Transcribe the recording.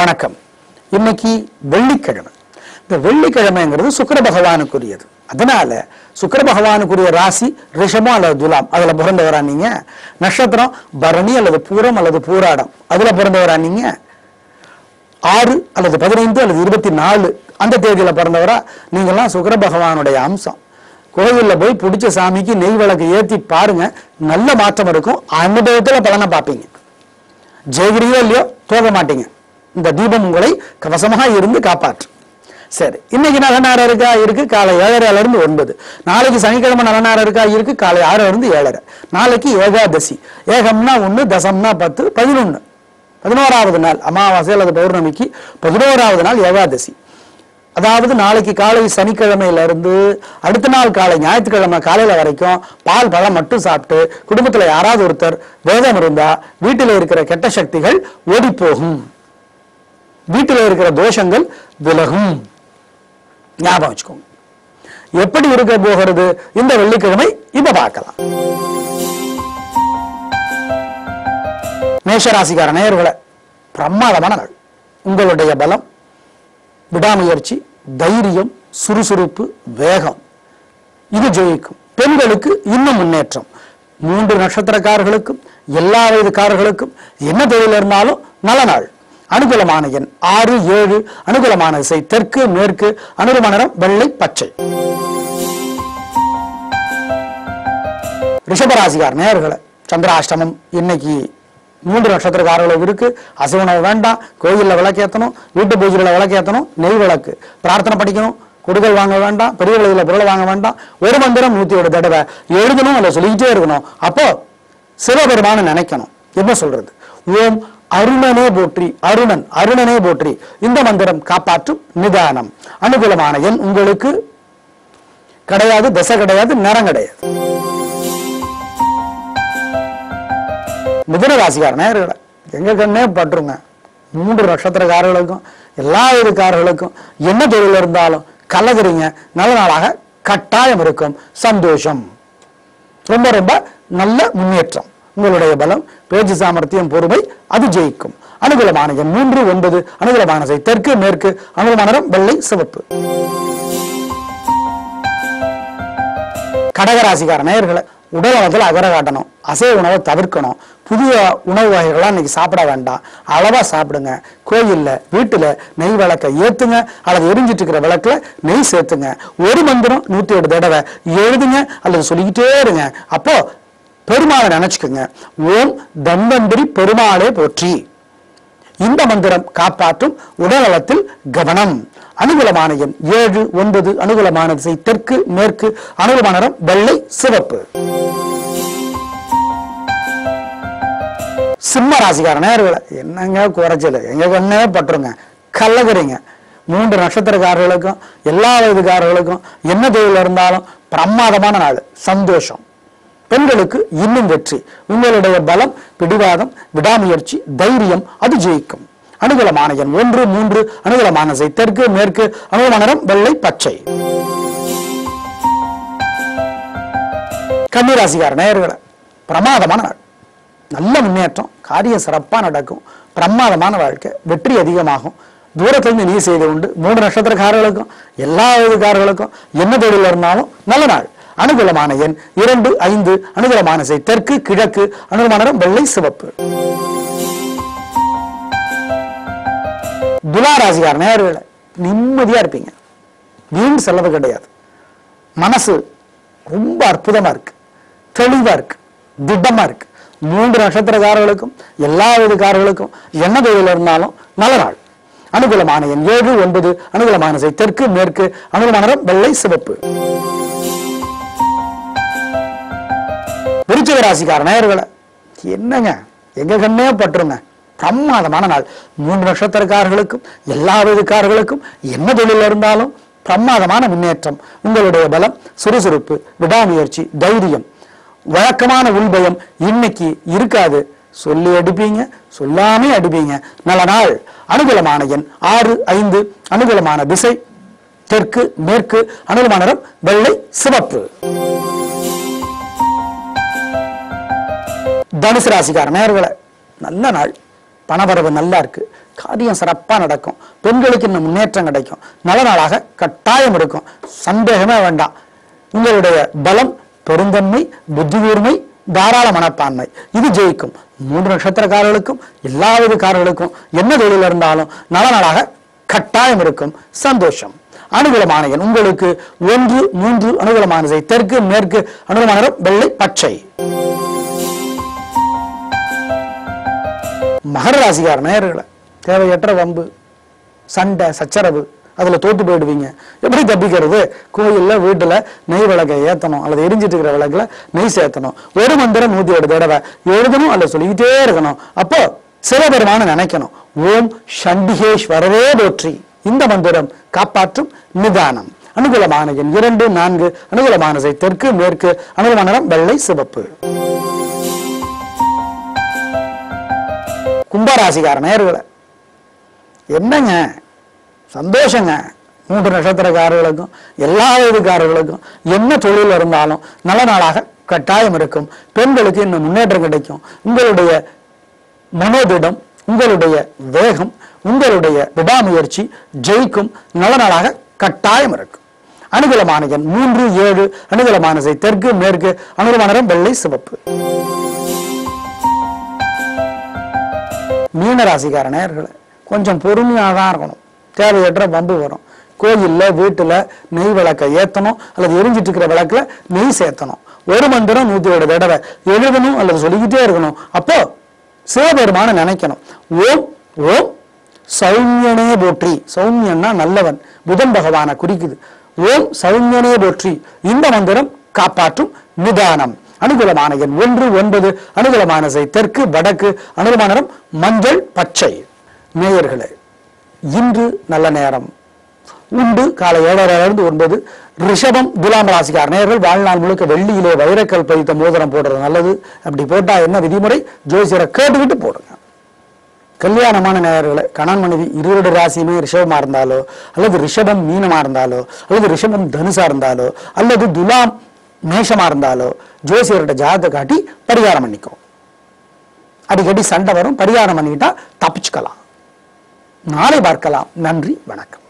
வணக்கம். இன்னைக்கு வெள்ளிக்கிழமை. இந்த வெள்ளிக்கிழமைங்கிறது சுக்கர பகவானுக்குரியது அதனால சுக்கர பகவானுக்குரிய ராசி ரிஷபம் அல்லது துலாம். அதுல பிறந்தவரா நீங்க? நட்சத்திரம் பரணி அல்லது பூரம் அல்லது பூராடம். அதுல பிறந்தவரா நீங்க? ஆறு அல்லது பதினைந்து அல்லது இருபத்தி நாலு அந்த தேதியில பிறந்தவரா? நீங்கெல்லாம் சுக்கர பகவானுடைய அம்சம். கோவில்ல போய் பிடிச்ச சாமிக்கு நெய் விளக்கு ஏத்தி பாருங்க. நல்ல மாற்றம் இருக்கும். அனுபவத்தில் பலனை பார்ப்பீங்க. ஜெயகிரியோ இல்லையோ தோக மாட்டீங்க. இந்த தீபம் உங்களை கவசமாக இருந்து காப்பாற்று சரி இன்னைக்கு நல்ல நேரம் இருக்கா இருக்கு காலை ஏழரைல இருந்து ஒன்பது. நாளைக்கு சனிக்கிழமை நல்ல நேரம் இருக்கா இருக்கு காலை ஆறுல இருந்து ஏழரை. நாளைக்கு ஏகாதசி. ஏகம்னா ஒண்ணு தசம்னா பத்து பதினொன்னு. பதினோராவது நாள் அமாவாசை அல்லது பௌர்ணமிக்கு பதினோராவது நாள் ஏகாதசி. அதாவது நாளைக்கு காலை சனிக்கிழமையில இருந்து அடுத்த நாள் காலை ஞாயிற்றுக்கிழமை காலையில வரைக்கும் பால் பழம் மட்டும் சாப்பிட்டு குடும்பத்துல யாராவது ஒருத்தர் வேதம் இருந்தா வீட்டில் இருக்கிற கெட்ட சக்திகள் ஓடிப்போகும். போகும் வீட்டில் இருக்கிற தோஷங்கள் விலகும். ஞாபகம் வச்சுக்கோங்க. எப்படி இருக்க போகிறது? இந்த வெள்ளிக்கிழமை இப்ப பார்க்கலாம். மேஷராசிக்கார நேயர்களை பிரமாதமான நாள். உங்களுடைய பலம் விடாமுயற்சி தைரியம் சுறுசுறுப்பு வேகம். இது ஜெயிக்கும். பெண்களுக்கு இன்னும் முன்னேற்றம். மூன்று நட்சத்திரக்காரர்களுக்கும் எல்லா வயதுக்காரர்களுக்கும் என்ன தொழில் இருந்தாலும் நல்ல நாள். அனுகூலமான எண் ஆறு ஏழு அனுகூலமான திசை தெற்கு மேற்கு அனுகூலமான நிறம் வெள்ளை பச்சை. ரிஷபராசிகார் நேர்களை சந்திராஷ்டமம் இன்னைக்கு மூன்று நட்சத்திரக்காரர்களும் இருக்கு. அசைவனவு வேண்டாம். கோயில்ல விளக்கேற்றணும் வீட்டு பூஜையில விளக்கேற்றணும் நெய் விளக்கு. பிரார்த்தனை படிக்கணும். கொடுக்கல் வாங்க வேண்டாம். பெரிய விலையில பொருளை வாங்க வேண்டாம். ஒரு மந்திரம் நூத்தி ஒரு தடவை எழுதணும் அதை சொல்லிக்கிட்டே இருக்கணும். அப்போ சிவபெருமானை நினைக்கணும். என்ன சொல்றது? ஓம் அருணனே போற்றி அருணன் அருணனே போற்றி. இந்த மந்திரம் காப்பாற்றும் நிதானம். அனுகூலமான எண் உங்களுக்கு கிடையாது தசை கிடையாது நிறம் கிடையாது. மிதுன ராசிக்காரனே எங்க கண்ணே பட்டுருங்க. மூன்று நட்சத்திரக்காரர்களுக்கும் எல்லா விதக்காரர்களுக்கும் என்ன தொழில் இருந்தாலும் கலகுறீங்க நல்ல நாளாக கட்டாயம் இருக்கும். சந்தோஷம். ரொம்ப ரொம்ப நல்ல முன்னேற்றம். உங்களுடைய பலம் பேச்சு சாமர்த்தியம் பொறுமை அது ஜெயிக்கும். அனுகூலமான எண் மூன்று ஒன்பது அனுகூலமான செய் தெற்கு மேற்கு அனுகூலமான நிறம் வெள்ளை சிவப்பு. கடகராசிக்கார நேயர்களை உடல் நலத்தில் அகர காட்டணும். அசைவ உணவை தவிர்க்கணும். புதிய உணவு வகைகள்லாம் இன்னைக்கு சாப்பிட வேண்டாம். அளவா சாப்பிடுங்க. கோயில்ல வீட்டுல நெய் விளக்கை ஏத்துங்க. அல்லது எரிஞ்சிட்டு இருக்கிற விளக்குல நெய் சேர்த்துங்க. ஒரு மந்திரம் நூத்தி எட்டு தடவை எழுதுங்க. அல்லது சொல்லிக்கிட்டே இருங்க. அப்போ பெருமாளை நினைச்சுக்குங்க. ஓம் தன்வந்திரி பெருமாளே போற்றி. இந்த மந்திரம் காப்பாற்றும் உடல்நலத்தில் கவனம். அனுகூலமான எண் ஏழு ஒன்பது அனுகூலமான திசை தெற்கு மேற்கு அனுகூலமான நிறம் வெள்ளை சிவப்பு. சிம்ம ராசிக்கார நேர்களை என்னங்க குறைச்சல்? எங்க கண்ணே பட்டுருங்க. கல்லகுறீங்க மூன்று நட்சத்திரக்காரர்களுக்கும் எல்லா வயதுக்காரர்களுக்கும் என்ன தொழில் இருந்தாலும் பிரமாதமான நாள். சந்தோஷம். பெண்களுக்கு இன்னும் வெற்றி. உங்களுடைய பலம் பிடிவாதம் விடாமுயற்சி தைரியம் அது ஜெயிக்கும். அனுகூலமான எண் ஒன்று மூன்று அனுகூலமான செய். தெற்கு மேற்கு அனுகூலமான நிறம் வெள்ளை பச்சை. கன்னிராசிகார நேயர்களை பிரமாதமான நாள். நல்ல முன்னேற்றம் காரியம் சிறப்பா நடக்கும். பிரமாதமான வாழ்க்கை வெற்றி அதிகமாகும். தூரத்திலிருந்து நீ செய்து உண்டு. மூன்று நட்சத்திரக்காரர்களுக்கும் எல்லா வயதுக்காரர்களுக்கும் என்ன தொழில் இருந்தாலும் நல்ல நாள். அனுகூலமான எண் இரண்டு ஐந்து அனுகூலமான செய். தெற்கு கிழக்கு அனுகூலமான வெள்ளை சிவப்பு. துலாராசிகார நேர்களை நிம்மதியா இருப்பீங்க. வீண் செலவு கிடையாது. மனசு ரொம்ப அற்புதமா இருக்கு. தெளிவா இருக்கு. திட்டமா இருக்கு. மூன்று நட்சத்திரக்காரர்களுக்கும் எல்லா விதக்காரர்களுக்கும் என்ன தொழில் இருந்தாலும் நல்ல நாள். அனுகூலமான எண் ஏழு ஒன்பது அனுகூலமான செய். தெற்கு மேற்கு அனுகூலமான வெள்ளை சிவப்பு. விருச்சிக ராசிக்கார நேயர்களை என்னங்க? எங்க கண்ணே பட்டுருங்க. பிரமாதமான நாள். மூன்று நட்சத்திரக்காரர்களுக்கும் எல்லா விதக்காரர்களுக்கும் என்ன தொழில் இருந்தாலும் பிரமாதமான முன்னேற்றம். உங்களுடைய பலம் சுறுசுறுப்பு விடாமுயற்சி தைரியம். வழக்கமான உள்பயம் இன்னைக்கு இருக்காது. சொல்லி அடிப்பீங்க சொல்லாமே அடிப்பீங்க. நல்ல நாள். அனுகூலமான எண் ஆறு ஐந்து. அனுகூலமான திசை தெற்கு மேற்கு அனுகூலமான வெள்ளை சிவப்பு. தனுசு ராசிக்கார நேர்களை நல்ல நாள். பணவரவு நல்லா இருக்கு. காரியம் சிறப்பா நடக்கும். பெண்களுக்கு இன்னும் முன்னேற்றம் கிடைக்கும். நல்ல நாளாக கட்டாயம் இருக்கும். சந்தேகமே வேண்டாம். உங்களுடைய பலம் பெருந்தன்மை புத்தி கூர்மை தாராள மனப்பான்மை. இது ஜெயிக்கும். மூன்று நட்சத்திரக்காரர்களுக்கும் எல்லா விதக்காரர்களுக்கும் என்ன தொழில் இருந்தாலும் நல்ல நாளாக கட்டாயம் இருக்கும். சந்தோஷம். அனுகூலமான எண். உங்களுக்கு ஒன்று மூன்று அனுகூலமானதை தெற்கு மேற்கு அனுகூலமான வெள்ளை பச்சை. மகர ராசிக்கார நேயர்களை தேவையற்ற வம்பு சண்டை சச்சரவு அதுல தோத்து போயிடுவீங்க. எப்படி தப்பிக்கிறது? கோயில்ல வீட்டுல நெய் விளக்கை ஏத்தணும் அல்லது எரிஞ்சிட்டு இருக்கிற விளக்குல நெய் சேர்த்தணும். ஒரு மந்திரம் நூற்றி எட்டு தடவை எழுதணும் அல்ல சொல்லிக்கிட்டே இருக்கணும். அப்போ சிவபெருமான நினைக்கணும். ஓம் சண்டிகேஸ்வரரே போற்றி. இந்த மந்திரம் காப்பாற்றும் நிதானம். அனுகூலமான எண் இரண்டு நான்கு. அனுகூலமான தெற்கு மேற்கு. அனுகூலமான வெள்ளை சிவப்பு. கும்பராசிக்கார நேர்களை என்னங்க? சந்தோஷங்க. மூன்று நட்சத்திரக்காரர்களுக்கும் எல்லா வயதுக்காரர்களுக்கும் என்ன தொழில் இருந்தாலும் நல்ல நாளாக கட்டாயம் இருக்கும். பெண்களுக்கு இன்னும் முன்னேற்றம் கிடைக்கும். உங்களுடைய மனோதிடம் உங்களுடைய வேகம் உங்களுடைய விடாமுயற்சி ஜெயிக்கும். நல்ல நாளாக கட்டாயம் இருக்கும். அனுகூலமான எண் மூன்று ஏழு அனுகூலமான தெற்கு மேற்கு அனுகூலமான வெள்ளை சிவப்பு. மீன ராசிக்கார நேர்களை கொஞ்சம் பொறுமையாக தான் இருக்கணும். தேவையற்ற வம்பு வரும். கோயில்ல வீட்டுல நெய் விளக்கை ஏத்தணும் அல்லது எரிஞ்சிட்டு இருக்கிற விளக்கில் நெய் சேர்த்தணும். ஒரு மந்திரம் நூத்தி ஏழு தடவை எழுதணும் அல்லது சொல்லிக்கிட்டே இருக்கணும். அப்போ சிவபெருமான நினைக்கணும். ஓம் ஓம் சௌமியனே போற்றி. சௌமியன்னா நல்லவன். புதன் பகவானை குறிக்குது. ஓம் சௌமியனே போற்றி. இந்த மந்திரம் காப்பாற்றும் நிதானம். அனுகூலமான எண் ஒன்று ஒன்பது அனுகூலமானதை தெற்கு வடக்கு அனுகூலமான நிறம் மஞ்சள் பச்சை. நேயர்களே இன்று நல்ல நேரம். உண்டு காலை ஏழரையிலிருந்து இருந்து ஒன்பது. ரிஷபம் துலாம் ராசிக்கார். நேர்கள் வாழ்நாள் முழுக்க வெள்ளியிலே வைரக்கல் பதித்த மோதிரம் போடுறது நல்லது. அப்படி போட்டா என்ன விதிமுறை? ஜோசியரை கேட்டுக்கிட்டு போடுங்க. கல்யாணமான நேயர்களை கணவன் மனைவி இருவரோட ராசியுமே ரிஷபமா இருந்தாலோ அல்லது ரிஷபம் மீனமா இருந்தாலோ அல்லது ரிஷபம் தனுசா இருந்தாலோ அல்லது துலாம் மேஷமா இருந்தாலோ ஜோசியர்கிட்ட ஜாதகத்தை காட்டி பரிகாரம் பண்ணிக்கோ. அடிக்கடி சண்டை வரும் பரிகாரம் பண்ணிக்கிட்டா தப்பிச்சுக்கலாம். நாளை பார்க்கலாம். நன்றி வணக்கம்.